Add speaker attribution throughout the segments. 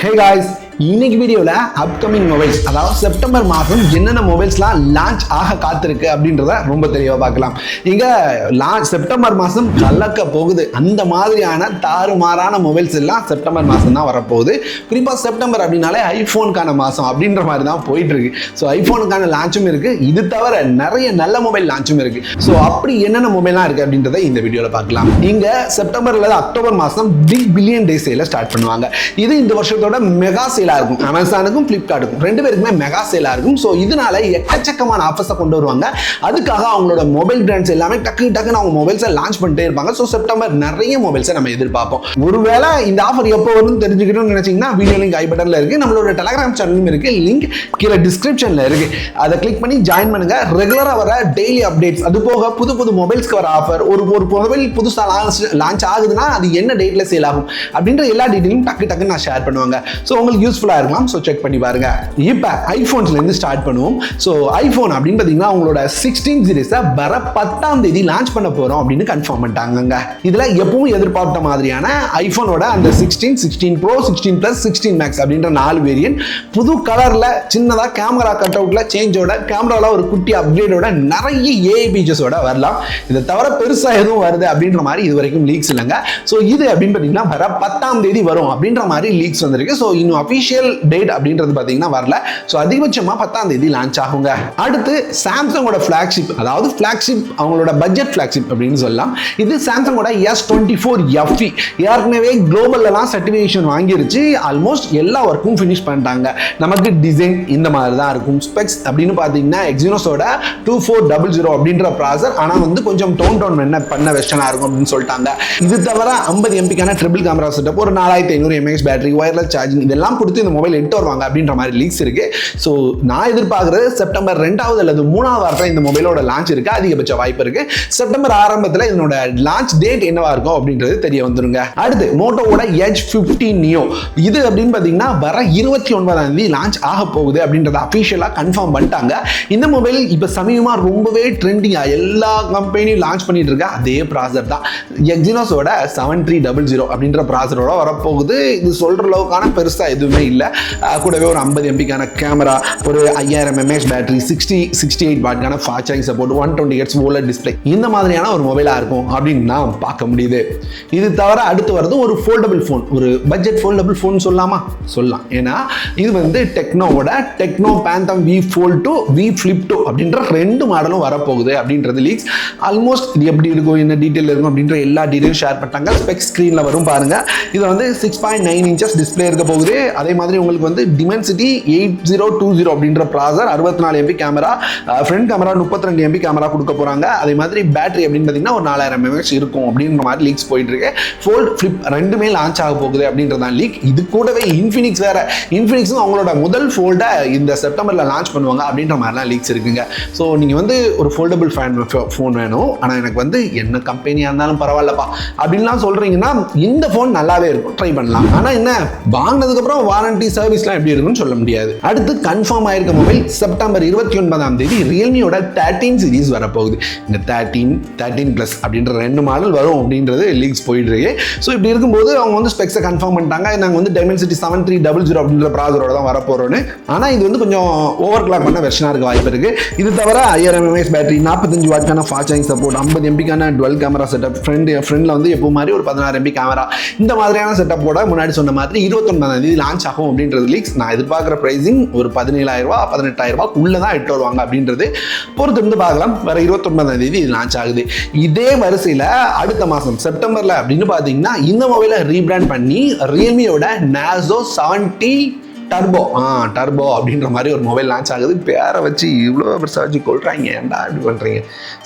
Speaker 1: Hey guys, இன்னைக்கு வீடியோவில் upcoming mobiles அதாவது செப்டம்பர் மாதம் என்னென்ன மொபைல்ஸ்லாம் லான்ச் ஆக காத்திருக்கு அப்படின்றத ரொம்ப தெளிவாக பார்க்கலாம். இங்கே லான்ச் செப்டம்பர் மாதம் கலக்க போகுது. அந்த மாதிரியான தாறுமாறான மொபைல்ஸ் எல்லாம் செப்டம்பர் மாதம் தான் வரப்போகுது. குறிப்பாக செப்டம்பர் அப்படின்னாலே ஐஃபோனுக்கான மாதம் அப்படின்ற மாதிரி தான் போயிட்டுருக்கு. ஸோ ஐஃபோனுக்கான லான்ச்சும் இருக்கு. இது தவிர நிறைய நல்ல மொபைல் லான்ச்சும் இருக்கு. ஸோ அப்படி என்னென்ன மொபைல்லாம் இருக்குது அப்படின்றத இந்த வீடியோவில் பார்க்கலாம். இங்கே செப்டம்பர் அல்லது அக்டோபர் மாதம் பிக் பில்லியன் டே சேலை ஸ்டார்ட் பண்ணுவாங்க. இது இந்த வருஷத்தோட மெகா சேலாக இருக்கும். அமேசானுக்கும் ஃப்ளிப்கார்ட்டுக்கும் ரெண்டு பேருக்குமே மெகா சேலாக இருக்கும். ஸோ இதனால எக்கச்சக்கமான ஆஃபர்ஸை கொண்டு வருவாங்க. அதுக்காக அவங்களோட மொபைல் பிராண்ட்ஸ் எல்லாமே டக்கு டக்குன்னு அவங்க மொபைல்ஸை லான்ச் பண்ணிட்டே இருப்பாங்க. ஸோ செப்டம்பர் நிறைய மொபைல்ஸை நம்ம எதிர்பார்ப்போம். ஒருவேளை இந்த ஆஃபர் எப்போ வரும்னு தெரிஞ்சுக்கணும்னு நினைச்சீங்கன்னா வீடியோ லிங்க் ஐ பட்டனில் இருக்கு. நம்மளோட டெலகிராம் சேனலும் இருக்கு. லிங்க் கீழே டிஸ்கிரிப்ஷனில் இருக்கு. அதை கிளிக் பண்ணி ஜாயின் பண்ணுங்க. ரெகுலராக வர டெய்லி அப்டேட்ஸ் அது போக புது புது மொபைல்ஸ்க்கு வர ஆஃபர் ஒரு ஒரு மொபைல் புதுசாக லான்ச் லான்ச் ஆகுதுன்னா அது என்ன டேட்ல சேல் ஆகும்? அப்படின்ற எல்லா டீட்டெயிலும் டக்கு டக்குன்னு நான் ஷேர் பண்ணுவாங்க. ஸோ உங்களுக்கு யூஸ்ஃபுல்லாக இருக்கலாம். ஸோ செக் பண்ணி பாருங்க. இப்போ ஐஃபோன்ஸ்லேருந்து ஸ்டார்ட் பண்ணுவோம். ஸோ ஐஃபோன் அப்படின்னு பார்த்தீங்கன்னா அவங்களோட சிக்ஸ்டீன் சீரீஸை வர பத்தாம் தேதி லான்ச் பண்ண போகிறோம் அப்படின்னு கன்ஃபார்ம் பண்ணிட்டாங்கங்க. இதில் எப்பவும் எதிர்பார்த்த மாதிரியான ஐஃபோனோட அந்த sixteen sixteen pro sixteen plus sixteen max அப்படின்ற நாலு வேரியன்ட் புது கலரில் சின்னதாக கேமரா கட் அவுட்டில் சேஞ்சோட கேமராவில் ஒரு குட்டி அப்கிரேடோட நிறைய ஏஐ ஃபீச்சர்ஸோட வரலாம். இதை தவிர பெருசாக எதுவும் வருது அப்படின்ற மாதிரி இது வரைக்கும் லீக்ஸ் இல்லைங்க. ஸோ இது அப்படின்னு பார்த்தீங்கன்னா வர பத்தாம் தேதி வரும் அப்படின்ற மாதிரி லீக்ஸ் வந்திருக்கு. ஸோ இன்னும் அஃபிஷியல் டேட் அப்படின்றது பார்த்தீங்கன்னா வரல. ஸோ அதிகபட்சமாக பத்தாம் தேதி லான்ச் ஆகுங்க. அடுத்து சாம்சங்கோட ஃப்ளாக்ஷிப் அதாவது ஃப்ளாக்ஷிப் அவங்களோட பட்ஜெட் ஃப்ளாக்ஷிப் அப்படின்னு சொல்லலாம். இது சாம்சங்கோட S twenty four F E ஏற்கனவே குளோபல்லாம் சர்டிஃபிகேஷன் வாங்கிருச்சு. ஆல்மோஸ்ட் எல்லா ஒர்க்கும் ஃபினிஷ் பண்ணிட்டாங்க. நமக்கு டிசைன் இந்த மாதிரி தான் இருக்கும். ஸ்பெக்ஸ் அப்படின்னு பார்த்தீங்கன்னா எக்ஸினோஸோட டூ ஃபோர் டபுள் ஜீரோ அப்படின்ற ப்ராசர் ஆனால் வந்து கொஞ்சம் டோன் டவுன் என்ன பண்ண வெஸ்டனாக இருக்கும் அப்படின்னு சொல்லிட்டாங்க. இது தவிர ஐம்பது எம்பிக்கான ட்ரிபிள் கேமரா செட்டப் ஒரு நாலாயிரத்தி ஐநூறு எம்ஏஎஸ் பேட்டரி ஒயர்லெஸ் சார்ஜிங் இதெல்லாம் கொடுத்து இந்த மொபைல் எடுத்து வருவாங்க அப்படின்ற மாதிரி லீக்ஸ் இருக்கு. ஸோ நான் எதிர்பார்க்குறது செப்டம்பர் ரெண்டாவது அல்லது மூணாவது வாரத்தில் இந்த மொபைலோட லான்ச் இருக்கு. அதிகபட்ச வாய்ப்பு இருக்கு. செப்டம்பர் ஆரம்பத்தில் இதனோட லான்ச் டேட் என்னவா இருக்கும் அப்படின்றது தெரிய வந்துருங்க. அடுத்து மோட்டோவோட எஜ் ஃபிஃப்டீன் நியோ இது அப்படின்னு பார்த்தீங்கன்னா வர இருபத்தி ஒன்பதாம் தேதி லான்ச் ஆக போகுது அப்படின்றத அஃபிஷியலாக கன்ஃபார்ம் பண்ணிட்டாங்க. இந்த மொபைல் இப்போ சமீபமாக ரொம்பவே ட்ரெண்டிங்காக எல்லா கம்பெனியும் லான்ச் பண்ணிட்டு இருக்க? அதே ப்ராசர் தான். எக்ஸினோஸோட செவன் த்ரீ டபுள் ஜீரோ அப்படின்ற ப்ராசரோட வரப்போகுது. இது சொல்கிற அளவுக்கான பெருசாக எதுவுமே இல்லை. கூடவே ஒரு ஐம்பது எம்பிக்கான கேமரா ஒரு ஐயாயிரம் mAh battery sixty sixty eight வாட்கான fast charging support one twenty hertz OLED display இந்த மாதிரியான ஒரு மொபைலாக இருக்கும் அப்படின்னு நான் பார்க்க முடியுது. இது தவிர அடுத்து வரது ஒரு ஃபோல்டபுள் ஃபோன் ஒரு பட்ஜெட் ஃபோல்டபுள் ஃபோன் சொல்லலாமா சொல்லலாம். ஏன்னா இது வந்து டெக்னோவோட Tecno Phantom V Fold two V Flip two அப்படின்ற ரெண்டு மாடலும் வரப்போகுது அப்படின்றது லீக்ஸ் ஆல்மோஸ்ட் இது எப்படி இருக்கும் என்ன டீட்டெயில் இருக்கும் அப்படின்ற எல்லா டீட்டெயிலும் ஷேர் பண்ணிட்டாங்க. ஸ்பெக் ஸ்க்ரீனில் வரும் பாருங்க. இது வந்து six point nine inches display இருக்க போகுது. அதே மாதிரி உங்களுக்கு வந்து Dimensity eight zero two zero அப்படின்ற ப்ராசர் அறுபத்தி நாலு எம்பி கேமரா ஃப்ரண்ட் கேமரா முப்பத்தி ரெண்டு எம்பி கேமரா கொடுக்க போகிறாங்க அதே மாதிரி பேட்டரி அப்படின்னு பார்த்தீங்கன்னா ஒரு நாலாயிரம் எம்ஏஹெச் இருக்கும் அப்படின்ற மாதிரி லீக்ஸ் போயிட்டு இருக்கு. ஃபோல்ட் ஃப்ளிப் ரெண்டுமே லான்ச் ஆக போகுது அப்படின்றதான் லீக் இது கூடவே இன்ஃபினிக்ஸ் வேற. இன்ஃபினிக்ஸும் அவங்களோட முதல் ஃபோல்டை இந்த செப்டம்பரில் லான்ச் பண்ணுவாங்க அப்படின்ற மாதிரிலாம் லீக்ஸ் இருக்குங்க. ஸோ நீங்கள் வந்து ஒரு ஃபோல்டபுள் ஃபேன் ஃபோன் வேணும். ஆனால் எனக்கு வந்து என்ன கம்பெனியாக இருந்தாலும் பரவாயில்லப்பா. அப்படின்லாம் சொல்கிறீங்கன்னா இந்த ஃபோன் நல்லாவே இருக்கும். ட்ரை பண்ணலாம். ஆனால் என்ன? வாங்கினதுக்கப்புறம் வாரண்டி சர்வீஸ்லாம் எப்படி இருக்குன்னு சொல்ல முடியாது. அடுத்து கன்ஃபார்ம் ஆயிருக்க மொபைல் செப்டம்பர் இருபத்தி ஒன்பதாம் தேதி ரியல்மியோட தேர்ட்டீன் சீரிஸ் வரப்போகுது. இந்த தேர்ட்டீன் தேர்ட்டீன் ப்ளஸ் அப்படின்ற ரெண்டு மாடல் வரும் அப்படின்றது லீக்ஸ் போயிட்டு இருக்கு ஸோ இப்படி இருக்கும்போது அவங்க வந்து ஸ்பெக்ஸை கன்ஃபார்ம் பண்ணிட்டாங்க. நாங்கள் வந்து Dimensity seven three double zero அப்படின்ற ப்ராசரோட தான் வரப்போகிறோன்னு ஆனால் இது வந்து கொஞ்சம் ஓவர் கிளாக் பண்ண வெர்ஷனாக இருக்க வாய்ப்பு இருக்குது இது தவிர ஐயாயிரம் எம்ஏஎஸ் பேட்டரி நாற்பத்தஞ்சு வாட்கான ஃபாஸ்ட் சார்ஜிங் சப்போர்ட் ஐம்பது எம்பிக்கான டுவெல் கேமரா செட்டப் ஃப்ரெண்ட் ஃப்ரெண்டில் வந்து எப்போ மாதிரி ஒரு பதினாறு எம்பி கேமரா இந்த மாதிரியான செட்டப்போட முன்னாடி சொன்ன மாதிரி இருபத்தொன்பதாம் தேதி லான்ச் ஆகும் அப்படின்றது லீக்ஸ் நான் எதிர்பார்க்குற ப்ரைஸிங் ஒரு பதினேழாயிரரூபா பதினெட்டாயிரரூபாக்குள்ளே தான் எட்டு வருவாங்க அப்படின்றது பொறுத்திருந்து பார்க்கலாம். வர இருபத்தொன்பதாம் தேதி இது லான்ச் ஆகுது. இதே வரிசையில் அடுத்த மாதம் செப்டம்பரில் அப்படின்னு பார்த்தீங்கன்னா இந்த மொபைலை ரீபிராண்ட் பண்ணி ரியல்மியோட நாசோ செவன்ட்டி டர்போ ஆ டர்போ அப்படின்ற மாதிரி ஒரு மொபைல் லான்ச் ஆகுது. பேரை வச்சு இவ்வளோ பெருசாக வச்சு கொள்றாங்க ஏன்டா இப்படி பண்ணுறீங்க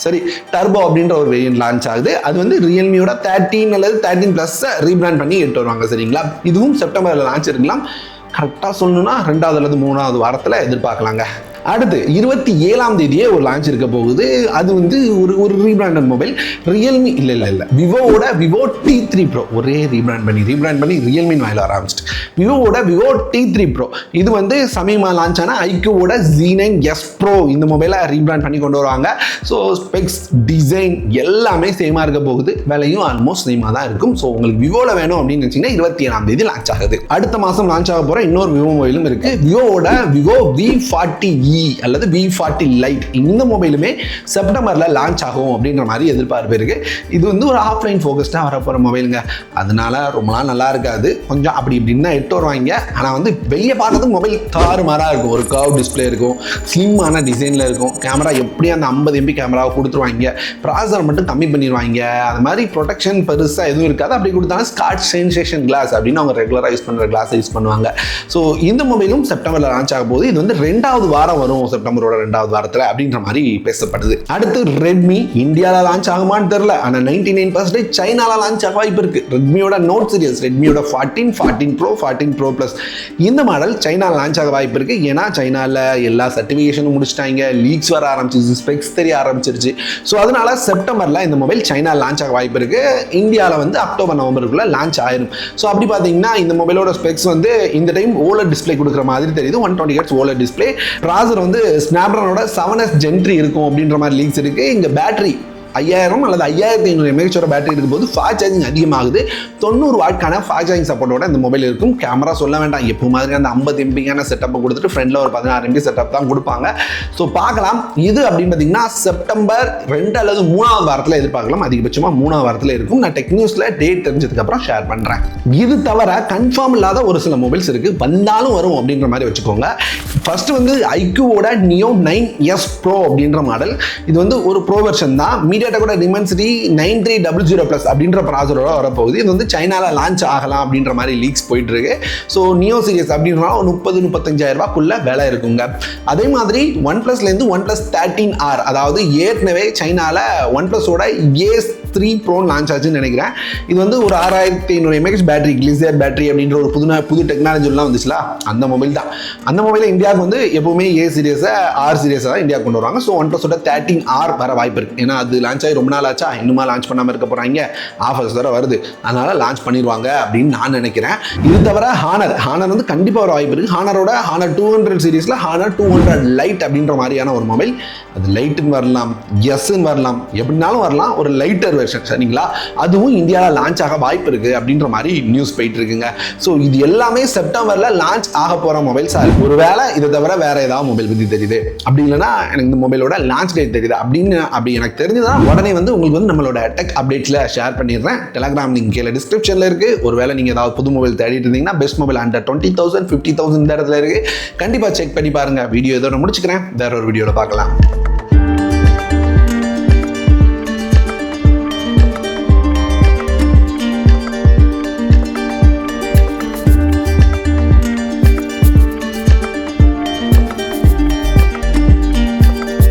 Speaker 1: சரி டர்போ அப்படின்ற ஒரு வேரியன்ட் லான்ச் ஆகுது. அது வந்து ரியல்மியோட தேர்ட்டீன் அல்லது தேர்ட்டீன் ப்ளஸ்ஸை ரீபிராண்ட் பண்ணி எட்டு வருவாங்க சரிங்களா? இதுவும் செப்டம்பரில் லான்ச் இருக்கலாம். கரெக்டாக சொல்லணும்னா ரெண்டாவது அல்லது மூணாவது வாரத்தில் எதிர்பார்க்கலாங்க. அடுத்து இருபத்தி ஏழாம் தேதியே ஒரு லான்ச் இருக்க போகுது. அது வந்து ஒரு ஒரு ரீபிராண்டட் மொபைல் ரியல்மி இல்லை இல்லை இல்லை. விவோவோட விவோ டி த்ரீ ப்ரோ ஒரே ரீபிராண்ட் பண்ணி ரீபிராண்ட் பண்ணி ரியல்மின்னு வாயில் ஆரம்பிச்சிட்டு. விவோவோட விவோ டி த்ரீ ப்ரோ இது வந்து சமீபமாக லான்ச் ஆன ஐக்கியோட ஜி நைன் எஸ் ப்ரோ இந்த மொபைலை ரீபிராண்ட் பண்ணி கொண்டு வருவாங்க. ஸோ ஸ்பெக்ஸ் டிசைன் எல்லாமே சேமாக இருக்க போகுது. விலையும் ஆல்மோஸ்ட் சேமாக தான் இருக்கும். ஸோ உங்களுக்கு விவோவில் வேணும் அப்படின்னு நினச்சிங்கன்னா இருபத்தி ஏழாம் தேதி லான்ச் ஆகுது. அடுத்த மாதம் லான்ச் ஆக போகிற இன்னொரு விவோ மொபைலும் இருக்குது விவோவோட விவோ வி ஃபார்ட்டி இ அல்லது வி ஃபார்ட்டி லைட் இந்த மொபைலுமே செப்டம்பரில் லான்ச் ஆகும் அப்படின்ற மாதிரி எதிர்பார்ப்பு இருக்குது இது வந்து ஒரு ஆஃப்லைன் ஃபோக்கஸ்டாக வர மொபைலுங்க அதனால ரொம்ப நாள் நல்லா இருக்காது. கொஞ்சம் அப்படி இப்படின்னா எடுத்து வருவாங்க. ஆனால் வந்து வெளியே பார்க்கறதுக்கு மொபைல் தாறு மாறாக இருக்கும். ஒரு கர்வ் டிஸ்பிளே இருக்கும். ஸ்லிம்மான டிசைனில் இருக்கும். கேமரா எப்படியும் அந்த ஐம்பது எம்பி கேமராவை கொடுத்துருவாங்க. ப்ராசர் மட்டும் கம்மி பண்ணிடுவாங்க அது மாதிரி ப்ரொடெக்ஷன் பெருசாக எதுவும் இருக்காது. அப்படி கொடுத்தாலும் ஸ்காட் சென்சேஷன் கிளாஸ் அப்படின்னு அவங்க ரெகுலராக யூஸ் பண்ணுற கிளாஸை யூஸ் பண்ணுவாங்க. ஸோ இந்த மொபைலும் செப்டம்பரில் லான்ச் ஆக போது இது வந்து ரெண்டாவது வாரம் வரும். செப்டம்பரோட ரெண்டாவது வாரத்தில் அப்படின்ற மாதிரி பேசப்படுது. அடுத்து ரெட்மி இந்தியாவில் லான்ச் ஆகுமான்னு தெரில ஆனால் நைன்டி நைன் பர்சன்டேஜ் சைனாவில் லான்ச் ஆக வாய்ப்பு இருக்குது ரெட்மியோட note series ரெட்மியோட fourteen fourteen Pro fourteen Pro Plus இந்த மாடல் சைனா லான்ச் ஆக வாய்ப்பு இருக்குது ஏன்னா சைனாவில் எல்லா சர்டிஃபிகேஷனும் முடிச்சிட்டாங்க. லீக்ஸ் வர ஆரம்பிச்சிருச்சு ஸ்பெக்ஸ் தெரிய ஆரம்பிச்சிருச்சு. ஸோ அதனால செப்டம்பரில் இந்த மொபைல் சைனா லான்ச் ஆக வாய்ப்பு இருக்குது இந்தியாவில் வந்து அக்டோபர் நவம்பருக்குள்ள லான்ச் ஆயிரும். ஸோ அப்படி பார்த்தீங்கன்னா இந்த மொபைலோட ஸ்பெக்ஸ் வந்து இந்த டைம் ஓலர் டிஸ்ப்ளே கொடுக்குற மாதிரி தெரியுது. One twenty hertz OLED display processor வந்து ஸ்னாப்ட்ரானோட செவன் எஸ் ஜென்ட்ரி இருக்கும் அப்படின்ற மாதிரி லீக்ஸ் இருக்குது இங்கே பேட்டரி ஐயாயிரம் அல்லது ஐயாயிரத்தி ஐநூறு எம்ஏஹெச்சோட பேட்டரி இருக்கும்போது ஃபாஸ்ட் சார்ஜிங் அதிகமாகுது. தொண்ணூறு வாட்கான ஃபாஸ்ட் சார்ஜிங் சப்போர்ட்டோட இந்த மொபைல் இருக்கும். கேமரா சொல்ல வேண்டாம். எப்போ மாதிரி அந்த ஐம்பது எம்பிக்கான செட்டப்பை கொடுத்துட்டு ஃப்ரெண்டில் ஒரு பதினாறு எம்பி செட்டப் தான் கொடுப்பாங்க. ஸோ பார்க்கலாம். இது அப்படின்னு பார்த்தீங்கன்னா செப்டம்பர் ரெண்டு அல்லது மூணாவது வாரத்தில் எதிர்பார்க்கலாம். அதிகபட்சமாக மூணாவது வாரத்தில் இருக்கும். நான் டெக் நியூஸில் டேட் தெரிஞ்சதுக்கப்புறம் ஷேர் பண்ணுறேன் இது தவிர கன்ஃபார்ம் இல்லாத ஒரு சில மொபைல்ஸ் இருக்குது வந்தாலும் வரும் அப்படின்ற மாதிரி வச்சுக்கோங்க. ஃபர்ஸ்ட் வந்து ஐக்யூவோட நியோ நைன் எஸ் ப்ரோ அப்படின்ற மாடல் இது வந்து ஒரு ப்ரோ வெர்ஷன் தான். மீடியாடெக்கோட Dimensity nine three double zero plus அப்படின்ற ப்ராசரோட வரப்போகுது. இது வந்து சைனாவில் லான்ச் ஆகலாம் அப்படின்ற மாதிரி லீக்ஸ் போயிட்டு இருக்கு ஸோ நியோ சீரியஸ் அப்படின்னா ஒரு முப்பது முப்பத்தஞ்சாயிரம் ரூபாய்க்குள்ள விலை இருக்குங்க. அதே மாதிரி ஒன் ப்ளஸ்லேருந்து ஒன் ப்ளஸ் தேர்ட்டீன் ஆர் அதாவது ஏற்கனவே சைனாவில் ஒன் ப்ளஸோட ஏஸ் த்ரீ ப்ரோன் லான்ச் ஆச்சுன்னு நினைக்கிறேன். இது வந்து ஒரு ஆறாயிரத்தி ஐநூறு எம்ஏஹெச் பேட்டரி கிளிசர் பேட்டரி அப்படின்ற ஒரு புது புது டெக்னாலஜிலாம் வந்துச்சுல? அந்த மொபைல் தான். அந்த மொபைலில் இந்தியாவுக்கு வந்து எப்பவுமே ஏ சீரியஸை ஆர் சீரியஸை தான் இந்தியாவுக்கு கொண்டு வருவாங்க. ஸோ ஒன் ப்ளஸோட தேர்ட்டின் ஆர் வர வாய்ப்பு இருக்குது ஏன்னா அது லான்ச் ஆகி ரொம்ப நாள் ஆச்சா? இன்னுமா லான்ச் பண்ணாமல் இருக்க போகிறாங்க ஆஃபர்ஸ் வர வருது. அதனால் லான்ச் பண்ணிடுவாங்க அப்படின்னு நான் நினைக்கிறேன். இது தவிர ஹானர் ஹானர் வந்து கண்டிப்பாக ஒரு வாய்ப்பு இருக்குது ஹானரோட ஹானர் டூ ஹண்ட்ரட் சீரீஸில் ஹானர் டூ ஹண்ட்ரட் லைட் அப்படின்ற மாதிரியான ஒரு மொபைல் அது லைட்டுன்னு வரலாம் எஸ்ன்னு வரலாம். எப்படினாலும் வரலாம். ஒரு லைட்டர் வெர்ஷன் சரிங்களா அதுவும் இந்தியாவில் லான்ச் ஆக வாய்ப்பு இருக்குது அப்படின்ற மாதிரி நியூஸ் போயிட்டு இருக்குங்க. ஸோ இது எல்லாமே செப்டம்பரில் லான்ச் ஆக போகிற மொபைல்ஸாக இருக்கு ஒருவேளை இதை தவிர வேற ஏதாவது மொபைல் பற்றி தெரியுது. அப்படி இல்லைன்னா எனக்கு இந்த மொபைலோட லான்ச் டேட் தெரியுது. அப்படின்னு அப்படி எனக்கு தெரிஞ்சுதான் உடனே வந்து உங்களுக்கு வந்து நம்மளோட டெக் அப்டேட்ஸில் ஷேர் பண்ணிடுறேன். டெலகிராம் லிங்க் கீழே டிஸ்கிரிப்ஷனில் இருக்குது ஒருவேளை நீங்கள் ஏதாவது புது மொபைல் தேடிட்டு இருந்தீங்கன்னா best mobile under twenty thousand fifty thousand இந்த இடத்துல இருக்குது கண்டிப்பாக செக் பண்ணி பாருங்கள் வீடியோ இதோட முடிச்சுக்கிறேன். வேற ஒரு வீடியோவில் பார்க்கலாம்.